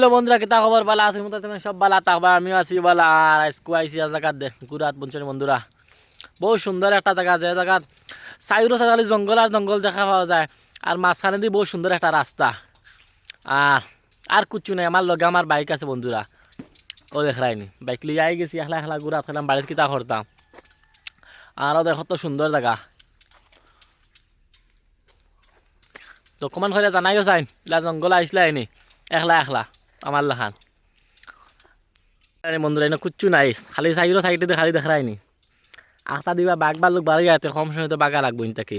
Hello বন্ধুরা কিতা খবর? বালা আছে? মতো তুমি সব বালা থাকবা আমিও আছি বালা আর আজকে আইসি জায়গা দেখ গুরাত বঞ্চনী বন্ধুরা। বহু সুন্দর একটা জায়গা যে জায়গা সাইরো সাইডালি জঙ্গল আর জঙ্গল দেখা পাওয়া যায়। আর মাঝখানে দিয়ে বহু সুন্দর একটা রাস্তা আর আর কুচ্ছু নাই। আমার লগে আমার বাইক আছে বন্ধুরা। ও দেখ রাইনি বাইক লিয়ে আই গেছি। একলা একলা গুড়া খেলাম বাড়িতে কিতা করতাম আরও দেখো তো সুন্দর জায়গা তো কমান করে জানাইও চাইন জঙ্গল আইসলা এনে। একলা একলা আমার লাখান বন্ধুরা, এনে কুচ্ছু নাই। খালি সাইডও সাইডে খালি দেখা রাইনি আখটা দিবা বাঘ বালুক বাড়ি যাতে কম সময় তো বাঘা লাগবো ইনটাকে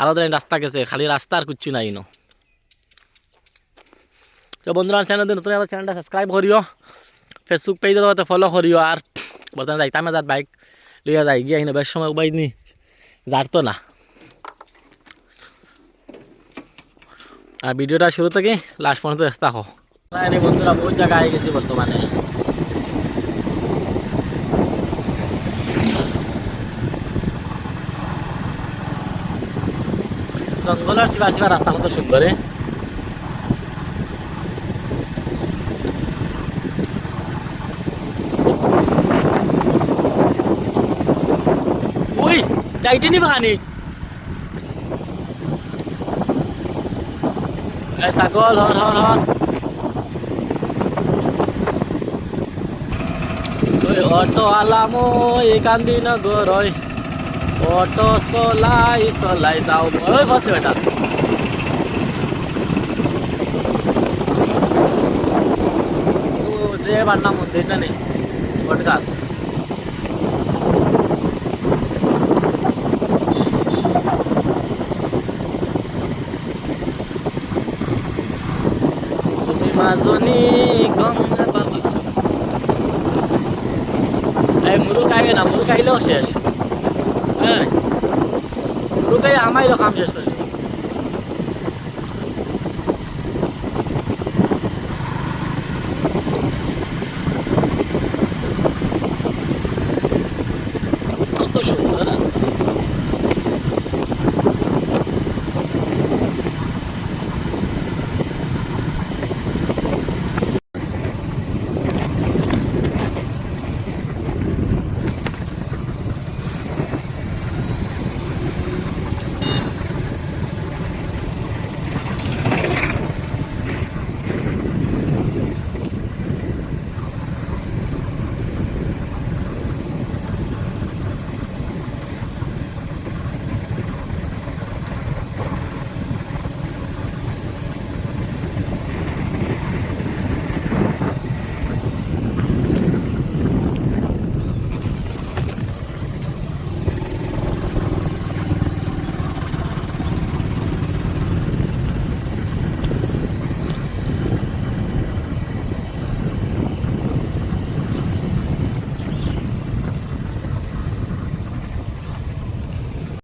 আরও তো রাস্তা গেছে, খালি রাস্তা আর কুচ্ছু নাই ন। তো বন্ধুরা চ্যানেল নতুন আমার চ্যানেলটা সাবস্ক্রাইব করিও ফেসবুক পেজে তো ফলো করিও আর বর্তমানে যাইতাম যাত বাইক লিয়া যাই, গিয়ে বেশ সময় উপায় নি যারতো না। আর ভিডিওটা শুরু থেকে লাস্ট পর্যন্ত এনে বন্ধুরা বহুত জায়গায় গেছি বর্তমানে। জঙ্গলের সিবা সিবা রাস্তা কত সুন্দর। উই টাইটেনি বাহানি। ছাগল হর হর ওই অটো আলামো এই কান্দি নগর, ওই অটো চলাই চলাই যাও। ওই ভর্তি বেটা। যে বান্না মন্দির, না নেই? বট গাছ মাজনী গঙ্গা বাবা এই মুরুক আগে না মুরুক আইলেও শেষ। হ্যাঁ মুরুক আই আমাইলো কাম শেষ করে